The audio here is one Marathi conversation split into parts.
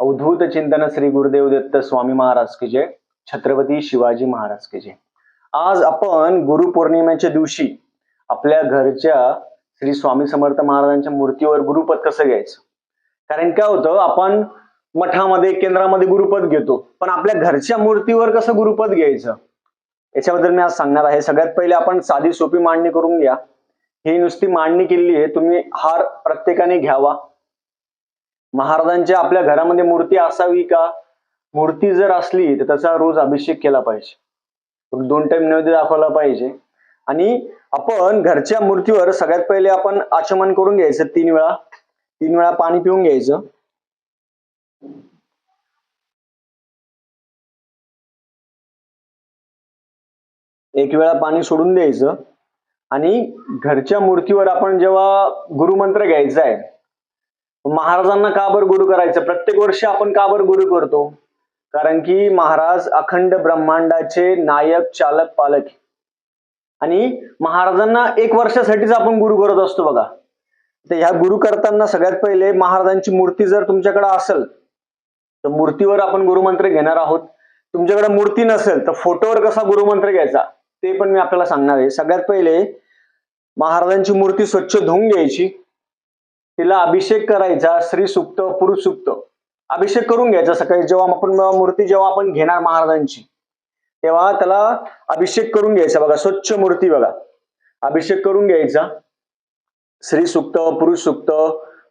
अवधूत चिंतन श्री गुरुदेव दत्त स्वामी महाराज की जय छत्रपती शिवाजी महाराज की जय. आज आपण गुरुपौर्णिमेच्या दिवशी आपल्या घरच्या श्री स्वामी समर्थ महाराजांच्या मूर्तीवर गुरुपद कसं घ्यायचं? कारण काय होतं आपण मठामध्ये केंद्रामध्ये गुरुपद घेतो पण आपल्या घरच्या मूर्तीवर कसं गुरुपद घ्यायचं? याच्याबद्दल मी आज सांगणार आहे. सगळ्यात पहिले आपण साधी सोपी मांडणी करून घ्या. ही नुसती मांडणी केलेली आहे तुम्ही हार प्रत्येकाने घ्यावा. महाराजांच्या आपल्या घरामध्ये मूर्ती असावी का? मूर्ती जर असली तर त्याचा रोज अभिषेक केला पाहिजे. दोन टाइम नैवेद्य दाखवला पाहिजे. आणि आपण घरच्या मूर्तीवर सगळ्यात पहिले आपण आचमन करून घ्यायचं तीन वेळा. तीन वेळा पाणी पिऊन घ्यायचं. एक वेळा पाणी सोडून द्यायचं. आणि घरच्या मूर्तीवर आपण जेव्हा गुरुमंत्र घ्यायचा आहे महाराजांना का बर गुरु करायचं? प्रत्येक वर्षी आपण का बर गुरु करतो. कारण की महाराज अखंड ब्रह्मांडाचे नायक चालक पालक आणि महाराजांना एक वर्षासाठीच आपण गुरु करत असतो बघा. तर ह्या गुरु करताना सगळ्यात पहिले महाराजांची मूर्ती जर तुमच्याकडे असेल तर मूर्तीवर आपण गुरुमंत्र घेणार आहोत. तुमच्याकडे मूर्ती नसेल तर फोटोवर कसा गुरुमंत्र घ्यायचा? ते पण मी आपल्याला सांगणार आहे. सगळ्यात पहिले महाराजांची मूर्ती स्वच्छ धुवून घ्यायची. तिला अभिषेक करायचा श्री सुक्त पुरुष सुक्त अभिषेक करून घ्यायचा सकाळी. जेव्हा आपण मूर्ती जेव्हा आपण घेणार महाराजांची तेव्हा त्याला अभिषेक करून घ्यायचा. बघा स्वच्छ मूर्ती बघा. अभिषेक करून घ्यायचा. श्री सुक्त पुरुष सुक्त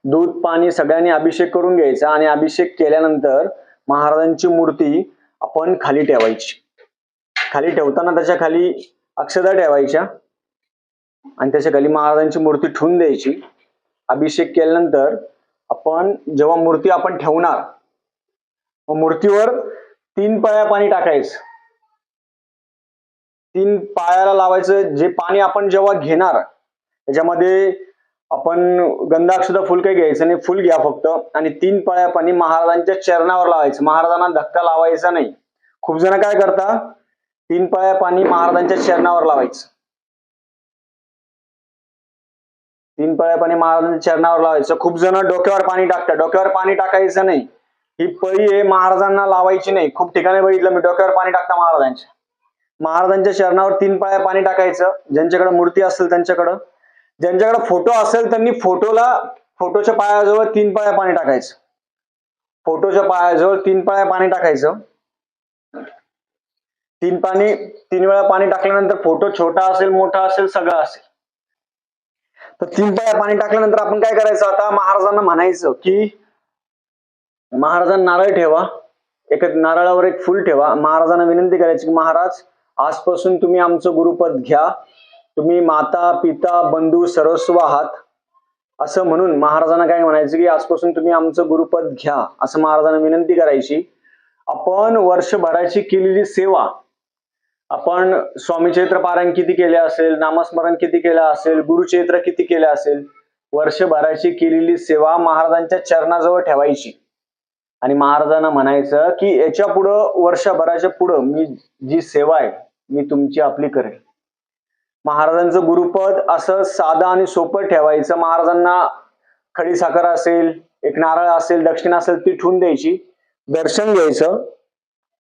दूध पाणी सगळ्यांनी अभिषेक करून घ्यायचा आणि अभिषेक केल्यानंतर महाराजांची मूर्ती आपण खाली ठेवायची. खाली ठेवताना त्याच्याखाली अक्षदा ठेवायच्या आणि त्याच्याखाली महाराजांची मूर्ती ठेवून द्यायची. अभिषेक केल्यानंतर आपण जेव्हा मूर्ती आपण ठेवणार मग मूर्तीवर तीन पळ्या पाणी टाकायचं. तीन पायाला लावायचं जे पाणी आपण जेव्हा घेणार त्याच्यामध्ये आपण गंधाक्षदा फुल काही घ्यायचं नाही फुल घ्या फक्त. आणि तीन पळ्या पाणी महाराजांच्या चरणावर लावायचं. महाराजांना धक्का लावायचा नाही. खूप जण काय करता तीन पळ्या पाणी महाराजांच्या चरणावर लावायचं. तीन पळ्या पाणी महाराजांच्या चरणावर लावायचं. खूप जण डोक्यावर पाणी टाकतात. डोक्यावर पाणी टाकायचं नाही. ही पळी हे महाराजांना लावायची नाही. खूप ठिकाणी बघितलं मी डोक्यावर पाणी टाकता महाराजांच्या. महाराजांच्या चरणावर तीन पाया पाणी टाकायचं. ज्यांच्याकडे मूर्ती असेल त्यांच्याकडं. ज्यांच्याकडे फोटो असेल त्यांनी फोटोला फोटोच्या पायाजवळ तीन पाया पाणी टाकायचं. फोटोच्या पायाजवळ तीन पाया पाणी टाकायचं. तीन पाणी तीन वेळा पाणी टाकल्यानंतर फोटो छोटा असेल मोठा असेल सगळा असेल. तर तीन पाया पाणी टाकल्यानंतर आपण काय करायचं आता? महाराजांना म्हणायचं की महाराजांना नारळ ठेवा. एक नारळावर एक फुल ठेवा. महाराजांना विनंती करायची की महाराज आजपासून तुम्ही आमचं गुरुपद घ्या. तुम्ही माता पिता बंधू सर्वस्व आहात. असं म्हणून महाराजांना काय म्हणायचं की आजपासून तुम्ही आमचं गुरुपद घ्या. असं महाराजांना विनंती करायची. आपण वर्षभराची केलेली सेवा आपण स्वामीचैत्र पारायण किती केले असेल नामस्मरण किती केलं असेल गुरुचैत्र किती केले असेल वर्षभराची केलेली सेवा महाराजांच्या चरणाजवळ ठेवायची. आणि महाराजांना म्हणायचं की याच्या पुढं वर्षभराच्या पुढं मी जी सेवा आहे मी तुमची आपली करेल महाराजांचं गुरुपद असं साधं आणि सोपं ठेवायचं. महाराजांना खडी साखर असेल एक नारळ असेल दक्षिणा असेल ती ठेवून द्यायची. दर्शन घ्यायचं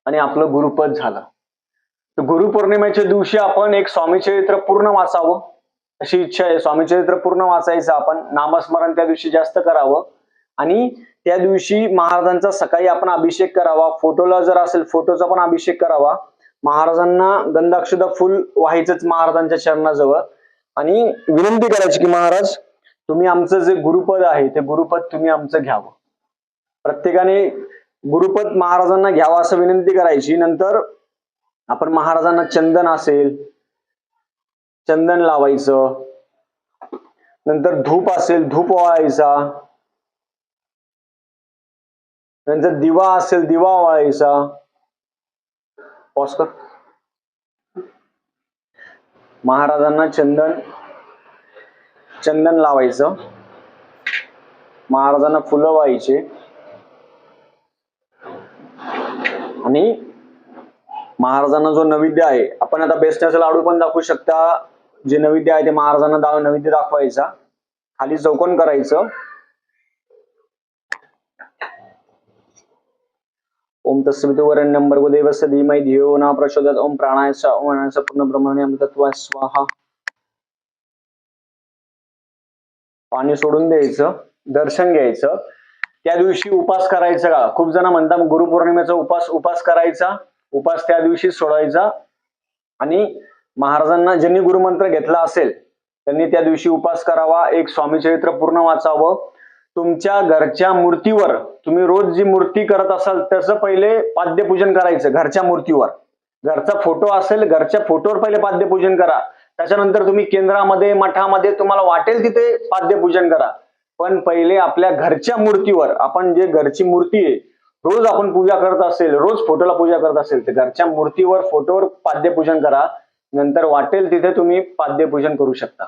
आणि आपलं गुरुपद झालं. गुरुपौर्णिमेच्या दिवशी आपण एक स्वामीचरित्र पूर्ण वाचावं. अशी इच्छा आहे. स्वामीचरित्र पूर्ण वाचायचं आपण नामस्मरण त्या दिवशी जास्त करावं. आणि त्या दिवशी महाराजांचा सकाळी आपण अभिषेक करावा. फोटोला जर असेल फोटोचा पण अभिषेक करावा. महाराजांना गंधाक्षुदा फुल व्हायचंच महाराजांच्या चरणाजवळ आणि विनंती करायची की महाराज तुम्ही आमचं जे गुरुपद आहे ते गुरुपद तुम्ही आमचं घ्यावं. प्रत्येकाने गुरुपद महाराजांना घ्यावं असं विनंती करायची. नंतर आपण महाराजांना चंदन असेल चंदन लावायचं नंतर धूप असेल धूप वाळायचा नंतर दिवा असेल दिवा वाळायचा कर महाराजांना चंदन चंदन लावायचं. महाराजांना फुलं व्हायचे. आणि महाराजांना जो नैवेद्य आहे आपण आता बेसनाचा लाडू पण दाखवू शकता. जे नैवेद्य आहे ते महाराजांना दा नैवेद्य दाखवायचा. खाली चौकोन करायचं. ओम तस्मित नंबर भर्गदेवस्य धीमहि धियो ना प्रचोदयात्। ओम प्राणायचा ओम प्राणायचा पूर्ण ब्रह्मणे अमृतत्वाय स्वाहा। पाणी सोडून द्यायचं दर्शन घ्यायचं. त्या दिवशी उपास करायचा. का खूप जण म्हणतात गुरुपौर्णिमेचा उपास उपास करायचा. उपास त्या दिवशी सोडायचा. आणि महाराजांना ज्यांनी गुरुमंत्र घेतला असेल त्यांनी त्या दिवशी उपास करावा एक स्वामी चरित्र पूर्ण वाचावं. तुमच्या घरच्या मूर्तीवर तुम्ही रोज जी मूर्ती करत असाल त्याचं पहिले पाद्यपूजन करायचं घरच्या मूर्तीवर. घरचा फोटो असेल घरच्या फोटोवर पहिले पाद्यपूजन करा. त्याच्यानंतर तुम्ही केंद्रामध्ये मठामध्ये तुम्हाला वाटेल तिथे पाद्यपूजन करा. पण पहिले आपल्या घरच्या मूर्तीवर आपण जे घरची मूर्ती आहे रोज आपण पूजा करत असेल रोज फोटोला पूजा करत असेल तर घरच्या मूर्तीवर फोटोवर पाद्यपूजन करा. नंतर वाटेल तिथे तुम्ही पाद्यपूजन करू शकता.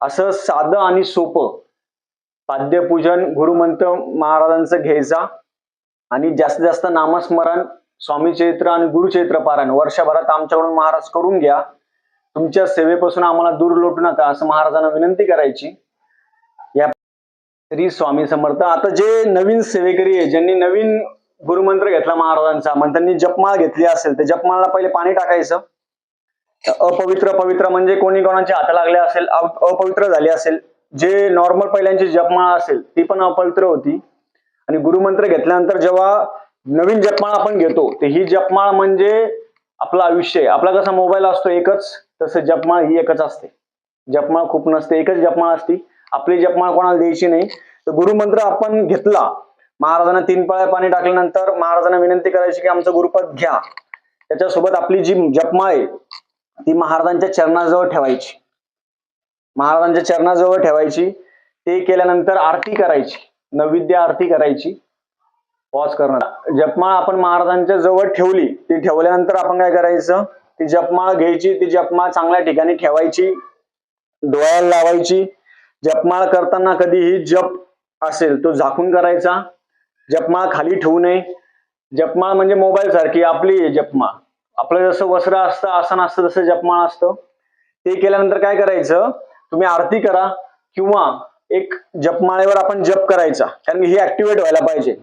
असं साधं आणि सोपं पाद्यपूजन गुरुमंत महाराजांचं घ्यायचा आणि जास्तीत जास्त नामस्मरण स्वामी चैत्र आणि गुरुचैत्र पारायण. वर्षभरात आमच्याकडून महाराज करून घ्या. तुमच्या सेवेपासून आम्हाला दूर लोटू नका असं महाराजांना विनंती करायची. या श्री स्वामी समर्थ. आता जे नवीन सेवेकरी आहे ज्यांनी नवीन गुरुमंत्र घेतला महाराजांचा. मग त्यांनी जपमाळ घेतली असेल तर जपमाळाला पहिले पाणी टाकायचं. अपवित्र पवित्र म्हणजे कोणी कोणाचे हात लागले असेल अपवित्र झाले असेल जे नॉर्मल पहिल्यांची जपमाळ असेल ती पण अपवित्र होती. आणि गुरुमंत्र घेतल्यानंतर जेव्हा नवीन जपमाळ आपण घेतो तर ही जपमाळ म्हणजे आपलं आयुष्य आपला कसा मोबाईल असतो एकच तसं जपमाळ ही एकच असते. जपमाळ खूप नसते एकच जपमाळ असती. आपली जपमाळ कोणाला द्यायची नाही. तर गुरुमंत्र आपण घेतला महाराजांना तीन पळ्या पाणी टाकल्यानंतर महाराजांना विनंती करायची की आमचं गुरुपद घ्या. त्याच्यासोबत आपली जी जपमाळ आहे ती महाराजांच्या चरणाजवळ ठेवायची. महाराजांच्या चरणाजवळ ठेवायची. ते केल्यानंतर आरती करायची. नैवेद्य आरती करायची. पॉज करणार. जपमाळ आपण महाराजांच्या जवळ ठेवली ती ठेवल्यानंतर आपण काय करायचं? ती जपमाळ घ्यायची ती जपमाळ चांगल्या ठिकाणी ठेवायची. डोळ्याला लावायची. जपमाळ करताना कधीही जप असेल तो झाकून करायचा. जपमाळ खाली ठेवू नये. जपमाळ म्हणजे मोबाईल सारखी आपली जपमा. जपमाळ आपलं जसं वस्त्र असतं आसन असतं तसं जपमाळ असतं. ते केल्यानंतर काय करायचं? तुम्ही आरती करा किंवा एक जपमाळेवर आपण जप करायचा. कारण ही ऍक्टिव्हेट व्हायला पाहिजे.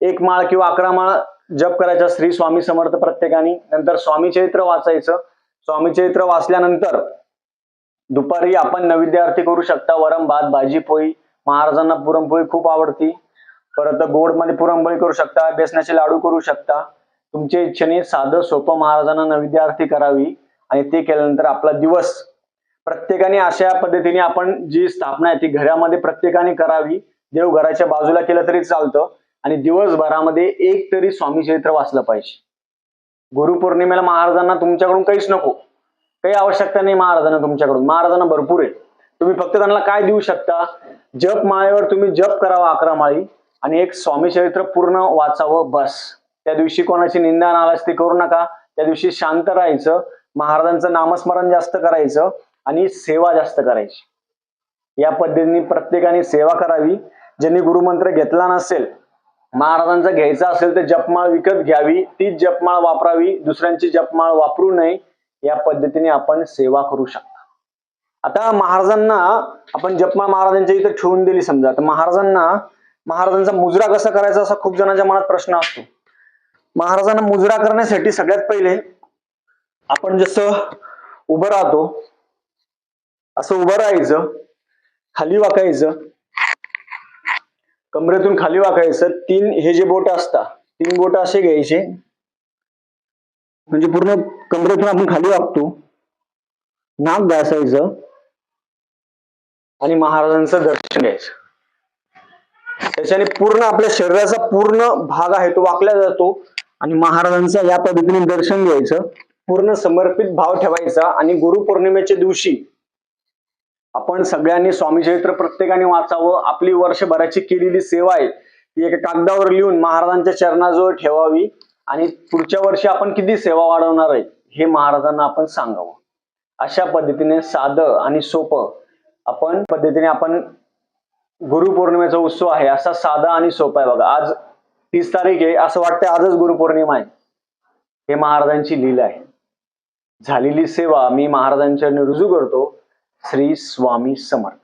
एक माळ किंवा अकरा माळ जप करायचा श्री स्वामी समर्थ प्रत्येकाने. नंतर स्वामी चरित्र वाचायचं. स्वामी चरित्र वाचल्यानंतर दुपारी आपण नैवेद्य आरती करू शकता. वरम भात भाजी पोळी. महाराजांना पुरणपोळी खूप आवडती. परत गोडमध्ये करू शकता बेसनाचे लाडू करू शकता. तुमच्या इच्छेने साधं सोपं महाराजांना नैवेद्य आरती करावी आणि ते केल्यानंतर आपला दिवस. प्रत्येकाने अशा पद्धतीने आपण जी स्थापना आहे ती घरामध्ये प्रत्येकाने करावी. देव घराच्या बाजूला केलं तरी चालतं आणि दिवसभरामध्ये एक तरी स्वामी चरित्र वाचलं पाहिजे. गुरुपौर्णिमेला महाराजांना तुमच्याकडून काहीच नको. काही आवश्यकता नाही महाराजांना तुमच्याकडून. महाराजांना भरपूर आहे. तुम्ही फक्त त्यांना काय देऊ शकता? जप माळेवर तुम्ही जप करावा अकरा माळी. आणि एक स्वामी चरित्र पूर्ण वाचावं बस. त्या दिवशी कोणाची निंदा नाराज ती करू नका. त्या दिवशी शांत राहायचं. महाराजांचं नामस्मरण जास्त करायचं आणि सेवा जास्त करायची. या पद्धतीने प्रत्येकाने सेवा करावी. ज्यांनी गुरुमंत्र घेतला नसेल महाराजांचा घ्यायचा असेल तर जपमाळ विकत घ्यावी. तीच जपमाळ वापरावी. दुसऱ्यांची जपमाळ वापरू नये. या पद्धतीने आपण सेवा करू शकता. आता महाराजांना आपण जपमाळ महाराजांच्या इथं ठेवून दिली समजा. तर महाराजांना महाराजांचा मुजरा कसा करायचा असा खूप जणांच्या मनात प्रश्न असतो. महाराजांना मुजरा करण्यासाठी सगळ्यात पहिले आपण जसं उभं राहतो असं उभं राहायचं खाली वाकायचं कमरेतून खाली वाकायचं तीन हे जे बोट असतात तीन बोट असे घ्यायचे. म्हणजे पूर्ण कमरेतून आपण खाली वागतो नाक घासायचं आणि महाराजांचं दर्शन घ्यायचं. त्याच्याने पूर्ण आपल्या शरीराचा पूर्ण भाग आहे तो वाकला जातो. आणि महाराजांचा या पद्धतीने दर्शन घ्यायचं. पूर्ण समर्पित भाव ठेवायचा. आणि गुरुपौर्णिमेच्या दिवशी आपण सगळ्यांनी स्वामी चरित्र प्रत्येकाने वाचावं. आपली वर्षभराची केलेली सेवा आहे. ती एका कागदावर लिहून महाराजांच्या चरणाजवळ ठेवावी. आणि पुढच्या वर्षी आपण किती सेवा वाढवणार आहे हे महाराजांना आपण सांगावं. अशा पद्धतीने साधं आणि सोपं आपण पद्धतीने आपण गुरुपौर्णिमेचा उत्सव आहे असा साधा आणि सोपा आहे बघा. आज तीस तारीख आहे असं वाटतं आजच गुरुपौर्णिमा आहे. हे महाराजांची लीला आहे. झालेली सेवा मी महाराजांच्या रुजू करतो. श्री स्वामी समर्थ.